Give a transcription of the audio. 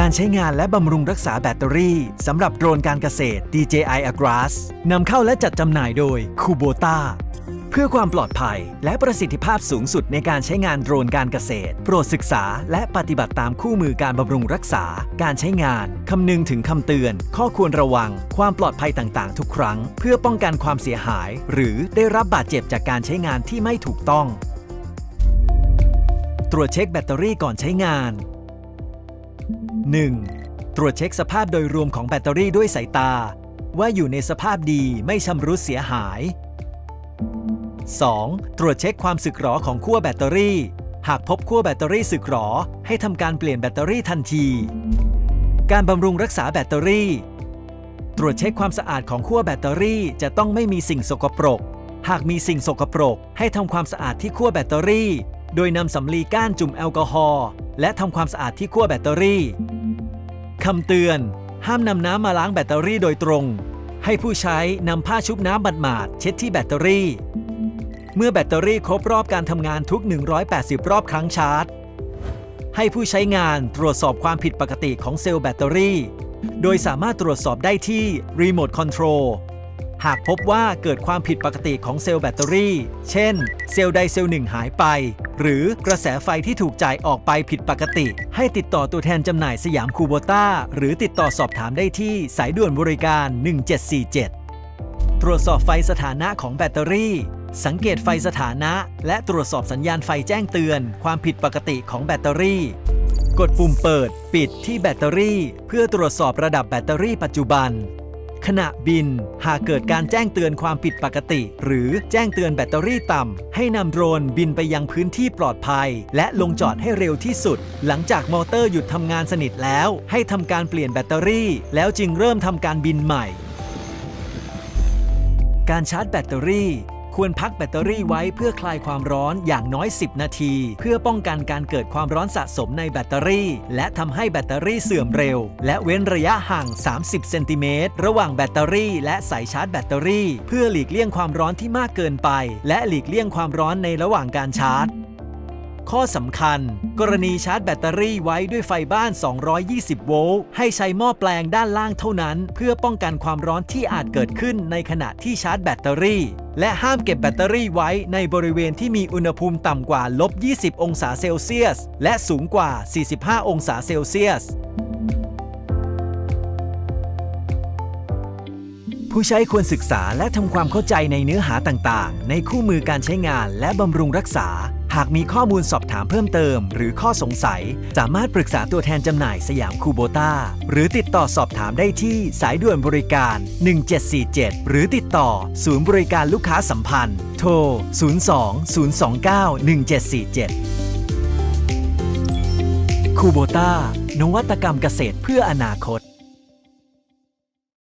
การใช้งานและบำรุงรักษาแบตเตอรี่สำหรับโดรนการเกษตร DJI Agras นำเข้าและจัดจำหน่ายโดย Kubota เพื่อความปลอดภัยและประสิทธิภาพสูงสุดในการใช้งานโดรนการเกษตร โปรดศึกษาและปฏิบัติตามคู่มือการบำรุงรักษา การใช้งาน คำนึงถึงคำเตือน ข้อควรระวัง ความปลอดภัยต่างๆ ทุกครั้ง เพื่อป้องกันความเสียหาย หรือได้รับบาดเจ็บจากการใช้งานที่ไม่ถูกต้อง ตรวจเช็คแบตเตอรี่ก่อนใช้งาน 1. ตรวจเช็คสภาพโดยรวมของแบตเตอรี่ด้วยสายตา ว่าอยู่ในสภาพดีไม่ชำรุดเสียหาย 2. ตรวจเช็คความสึกหรอของขั้วแบตเตอรี่ หากพบขั้วแบตเตอรี่สึกหรอ ให้ทำการเปลี่ยนแบตเตอรี่ทันที การบำรุงรักษาแบตเตอรี่ ตรวจเช็คความสะอาดของขั้วแบตเตอรี่จะต้องไม่มีสิ่งสกปรก หากมีสิ่งสกปรก ให้ทำความสะอาดที่ขั้วแบตเตอรี่ โดยนำสำลีก้านจุ่มแอลกอฮอล์และทำความสะอาดที่ขั้วแบตเตอรี่ คำเตือน ห้ามนำน้ำมาล้างแบตเตอรี่โดยตรง ให้ผู้ใช้นำผ้าชุบน้ำหมาดๆเช็ดที่แบตเตอรี่ เมื่อแบตเตอรี่ครบรอบการทำงานทุก 180 รอบครั้งชาร์จ ให้ผู้ใช้งานตรวจสอบความผิดปกติของเซลล์แบตเตอรี่ โดยสามารถตรวจสอบได้ที่รีโมทคอนโทรล หากพบว่าเกิดความผิดปกติของเซลล์แบตเตอรี่ เช่น เซลล์ใดเซลล์หนึ่งหายไป หรือกระแสไฟที่ถูกจ่ายออกไปผิดปกติ ให้ติดต่อตัวแทนจำหน่ายสยามคูโบต้า หรือติดต่อสอบถามได้ที่สายด่วนบริการ 1747 ตรวจสอบไฟสถานะของแบตเตอรี่ สังเกตไฟสถานะ และตรวจสอบสัญญาณไฟแจ้งเตือน ความผิดปกติของแบตเตอรี่กดปุ่มเปิด ปิดที่แบตเตอรี่ เพื่อตรวจสอบระดับแบตเตอรี่ปัจจุบัน ขณะบิน หากเกิดการแจ้งเตือนความผิดปกติ หรือแจ้งเตือนแบตเตอรี่ต่ำ ให้นำโดรนบินไปยังพื้นที่ปลอดภัย และลงจอดให้เร็วที่สุด หลังจากมอเตอร์หยุดทำงานสนิทแล้ว ให้ทำการเปลี่ยนแบตเตอรี่ แล้วจึงเริ่มทำการบินใหม่ การชาร์จแบตเตอรี่ ควรพักแบตเตอรี่ไว้เพื่อคลายความร้อนอย่างน้อย 10 นาที เพื่อป้องกันการเกิดความร้อนสะสมในแบตเตอรี่ และทำให้แบตเตอรี่เสื่อมเร็ว และเว้นระยะห่าง 30 เซนติเมตรระหว่างแบตเตอรี่ และสายชาร์จแบตเตอรี่ เพื่อหลีกเลี่ยงความร้อนที่มากเกินไป และหลีกเลี่ยงความร้อนในระหว่างการชาร์จข้อสำคัญ กรณีชาร์จแบตเตอรี่ไว้ด้วยไฟบ้าน 220 โวลต์ ให้ใช้หม้อแปลงด้านล่างเท่านั้น เพื่อป้องกันความร้อนที่อาจเกิดขึ้นในขณะที่ชาร์จแบตเตอรี่ และห้ามเก็บแบตเตอรี่ไว้ในบริเวณที่มีอุณหภูมิต่ำกว่าลบ 20 องศาเซลเซียส และสูงกว่า 45 องศาเซลเซียส ผู้ใช้ควรศึกษาและทำความเข้าใจในเนื้อหาต่างๆ ในคู่มือการใช้งานและบำรุงรักษา หากมีข้อมูลสอบถามเพิ่มเติม หรือข้อสงสัย สามารถปรึกษาตัวแทนจำหน่ายสยามคูโบต้า หรือติดต่อสอบถามได้ที่สายด่วนบริการ 1747 หรือติดต่อ ศูนย์บริการลูกค้าสัมพันธ์ โทร 02 029 1747คูโบต้านวัตกรรมเกษตรเพื่ออนาคต